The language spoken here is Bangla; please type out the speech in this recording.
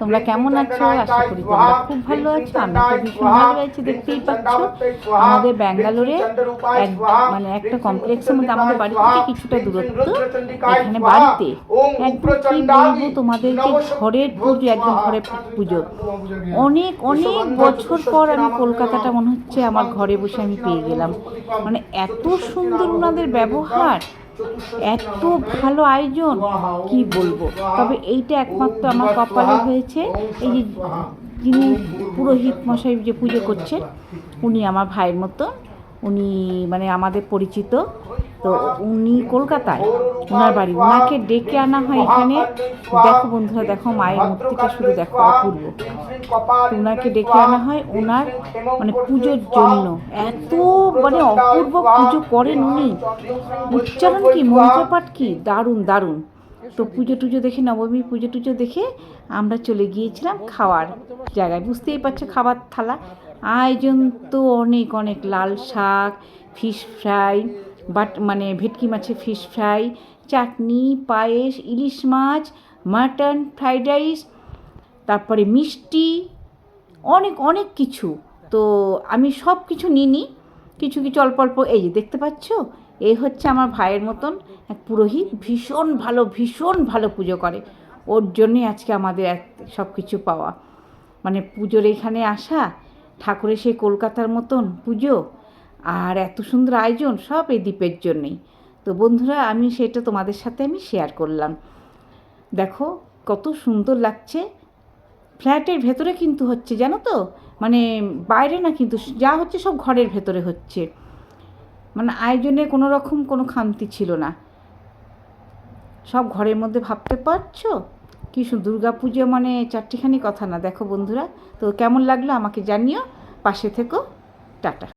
তোমরা কেমন আছো আশা করি তোমরা খুব ভালো আছো আমি তো ভীষণ ভালো আছি দেখতেই পাচ্ছ আমাদের ব্যাঙ্গালোরে এক মানে একটা কমপ্লেক্সের মধ্যে আমাদের বাড়ি থেকে কিছুটা দূরত্ব এখানে বাড়িতে একদম কি বলব তোমাদেরকে ঘরের পুজো একদম ঘরের পুজো অনেক অনেক বছর পর আমি কলকাতাটা মনে হচ্ছে আমার ঘরে বসে আমি পেয়ে গেলাম মানে এত সুন্দর ওনাদের ব্যবহার এত ভালো আয়োজন, কি বলব? তবে এইটা একমাত্র আমার কপালে হয়েছে। এই যে যিনি পুরোহিত মশাই যে পুজো করছেন, উনি আমার ভাইয়ের মতো, উনি মানে আমাদের পরিচিত। তো উনি কলকাতায় ওনার বাড়ি। ওনাকে ডেকে আনা হয় এখানে। দেখো বন্ধুরা, দেখো মায়ের মূর্তিটা শুধু দেখো অপূর্ব। ওনাকে ডেকে আনা হয় ওনার মানে পুজোর জন্য। এত মানে অপূর্ব পুজো করেন উনি। উচ্চারণ কি মন্ত্রপাঠ কি? দারুণ দারুণ। তো পুজো টুজো দেখে নবমী পুজো টুজো দেখে আমরা চলে গিয়েছিলাম খাওয়ার জায়গায়। বুঝতেই পারছ খাবার থালা। আয়োজন তো অনেক অনেক লাল শাক, ফিশ ফ্রাই বাট মানে ভেটকি মাছের ফিশ ফ্রাই চাটনি, পায়েস, ইলিশ মাছ মাটন ফ্রাইড রাইস তারপরে মিষ্টি, অনেক অনেক কিছু। তো আমি সব কিছু নিইনি। কিছু কিছু অল্প অল্প, এই যে দেখতে পাচ্ছ? এই হচ্ছে আমার ভাইয়ের মতন এক পুরোহিত, ভীষণ ভালো ভীষণ ভালো পুজো করে। ওর জন্যই আজকে আমাদের এক, সব কিছু পাওয়া। মানে পুজোর এখানে আসা, ঠাকুরের সেই কলকাতার মতন পুজো আর এত সুন্দর আয়োজন সব এই দ্বীপের জন্যেই। তো বন্ধুরা, আমি সেটা তোমাদের সাথে আমি শেয়ার করলাম। দেখো, কত সুন্দর লাগছে। ফ্ল্যাটের ভেতরে কিন্তু হচ্ছে, জানো তো? মানে বাইরে না কিন্তু যা হচ্ছে সব ঘরের ভেতরে হচ্ছে। মানে আয়োজনে কোনো রকম কোনো খামতি ছিল না। সব ঘরের মধ্যে ভাবতে পারছ? কি দুর্গা পুজো মানে চারটিখানি কথা না, দেখো বন্ধুরা। তো কেমন লাগল আমাকে জানিও। পাশে থেকো। টাটা।